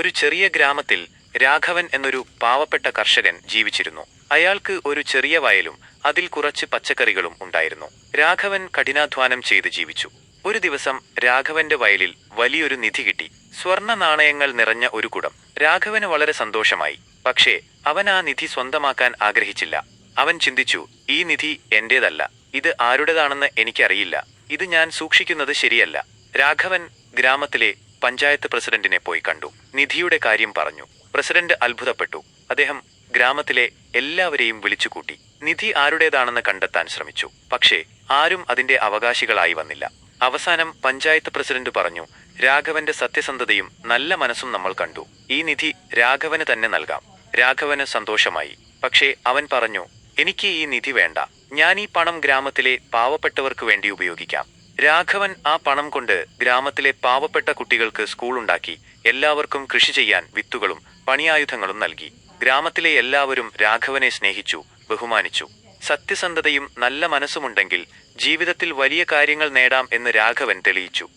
ഒരു ചെറിയ ഗ്രാമത്തിൽ രാഘവൻ എന്നൊരു പാവപ്പെട്ട കർഷകൻ ജീവിച്ചിരുന്നു. അയാൾക്ക് ഒരു ചെറിയ വയലും അതിൽ കുറച്ച് പച്ചക്കറികളും ഉണ്ടായിരുന്നു. രാഘവൻ കഠിനാധ്വാനം ചെയ്ത് ജീവിച്ചു. ഒരു ദിവസം രാഘവന്റെ വയലിൽ വലിയൊരു നിധി കിട്ടി. സ്വർണ നാണയങ്ങൾ നിറഞ്ഞ ഒരു കുടം. രാഘവന് വളരെ സന്തോഷമായി. പക്ഷേ അവൻ ആ നിധി സ്വന്തമാക്കാൻ ആഗ്രഹിച്ചില്ല. അവൻ ചിന്തിച്ചു ഈ നിധി എന്റേതല്ല. ഇത് ആരുടേതാണെന്ന് എനിക്കറിയില്ല. ഇത് ഞാൻ സൂക്ഷിക്കുന്നത് ശരിയല്ല. രാഘവൻ ഗ്രാമത്തിലെ പഞ്ചായത്ത് പ്രസിഡന്റിനെ പോയി കണ്ടു. നിധിയുടെ കാര്യം പറഞ്ഞു. പ്രസിഡന്റ് അത്ഭുതപ്പെട്ടു. അദ്ദേഹം ഗ്രാമത്തിലെ എല്ലാവരെയും വിളിച്ചുകൂട്ടി. നിധി ആരുടേതാണെന്ന് കണ്ടെത്താൻ ശ്രമിച്ചു. പക്ഷേ ആരും അതിന്റെ അവകാശികളായി വന്നില്ല. അവസാനം പഞ്ചായത്ത് പ്രസിഡന്റ് പറഞ്ഞു രാഘവന്റെ സത്യസന്ധതയും നല്ല മനസ്സും നമ്മൾ കണ്ടു. ഈ നിധി രാഘവന് തന്നെ നൽകാം. രാഘവന് സന്തോഷമായി. പക്ഷേ അവൻ പറഞ്ഞു എനിക്ക് ഈ നിധി വേണ്ട. ഞാൻ ഈ പണം ഗ്രാമത്തിലെ പാവപ്പെട്ടവർക്ക് വേണ്ടി ഉപയോഗിക്കാം. രാഘവൻ ആ പണം കൊണ്ട് ഗ്രാമത്തിലെ പാവപ്പെട്ട കുട്ടികൾക്ക് സ്കൂൾ ഉണ്ടാക്കി. എല്ലാവർക്കും കൃഷി ചെയ്യാൻ വിത്തുകളും പണിയായുധങ്ങളും നൽകി. ഗ്രാമത്തിലെ എല്ലാവരും രാഘവനെ സ്നേഹിച്ചു ബഹുമാനിച്ചു. സത്യസന്ധതയും നല്ല മനസ്സുമുണ്ടെങ്കിൽ ജീവിതത്തിൽ വലിയ കാര്യങ്ങൾ നേടാം എന്ന് രാഘവൻ തെളിയിച്ചു.